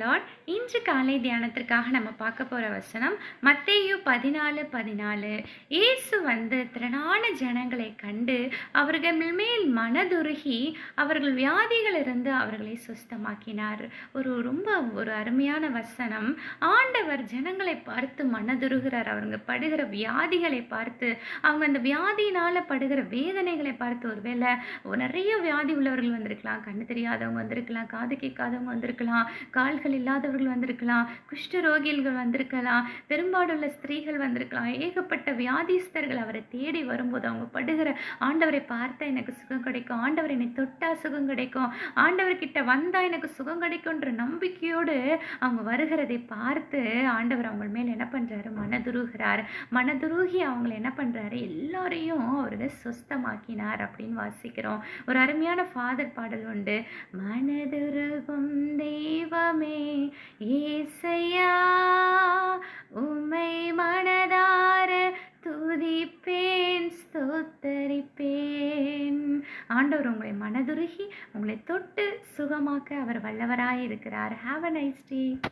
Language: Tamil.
லார்ட் இன்று காலை தியானத்திற்காக நம்ம பார்க்க போகிற வசனம் மத்தேயு பதினாலு பதினாலு. இயேசு வந்து திரளான ஜனங்களை கண்டு அவர்கள் மேல் மனதுருகி அவர்கள் வியாதிகளிலிருந்து அவர்களை சுஸ்தமாக்கினார். ஒரு ரொம்ப ஒரு அருமையான வசனம். ஆண்டவர் ஜனங்களை பார்த்து மனதுருகிறார். அவங்க படுகிற வியாதிகளை பார்த்து அவங்க அந்த வியாதியினால் படுகிற வேதனைகளை பார்த்து ஒருவேளை நிறைய வியாதி உள்ளவர்கள் வந்திருக்கலாம். கண்ணு தெரியாதவங்க வந்திருக்கலாம் காது கேட்காதவங்க வந்திருக்கலாம் கால்கள் இல்லாதவர்கள் வந்திருக்கலாம் குஷ்டரோகிகள் வந்திருக்கலாம் பெரும்பாடுள்ள ஸ்திரீகள் வந்திருக்கலாம். ஏகப்பட்ட வியாதிஸ்தர்கள் அவரை தேடி வரும்போது அவங்க படுகிற ஆண்டவரை பார்த்தா எனக்கு சுகம் கிடைக்கும் ஆண்டவர் என்னை தொட்டா சுகம் கிடைக்கும் ஆண்டவர்கிட்ட வந்தா எனக்கு சுகம் கிடைக்கும்ன்ற நம்பிக்கையோடு அவங்க வருகிறதை பார்த்து ஆண்டவர் அவங்க மேல் என்ன பண்றாரு? மனதுருகிறார் மனதுருகி அவங்களை என்ன பண்றாரு? எல்லாரையும் அவர் சுஸ்தமாக்கினார் அப்படின்னு வாசிக்கிறோம். ஒரு அருமையான ஃபாதர் பாடல் உண்டு. மனதுருகும் தெய்வம் ஏசையா உமை மனதார துதிப்பேன் ஸ்தோத்தரிப்பேன். ஆண்டவர் உங்களை மனதுருகி உங்களை தொட்டு சுகமாக்க அவர் வல்லவராய் இருக்கிறார் ஹாவ் அ நைஸ் டே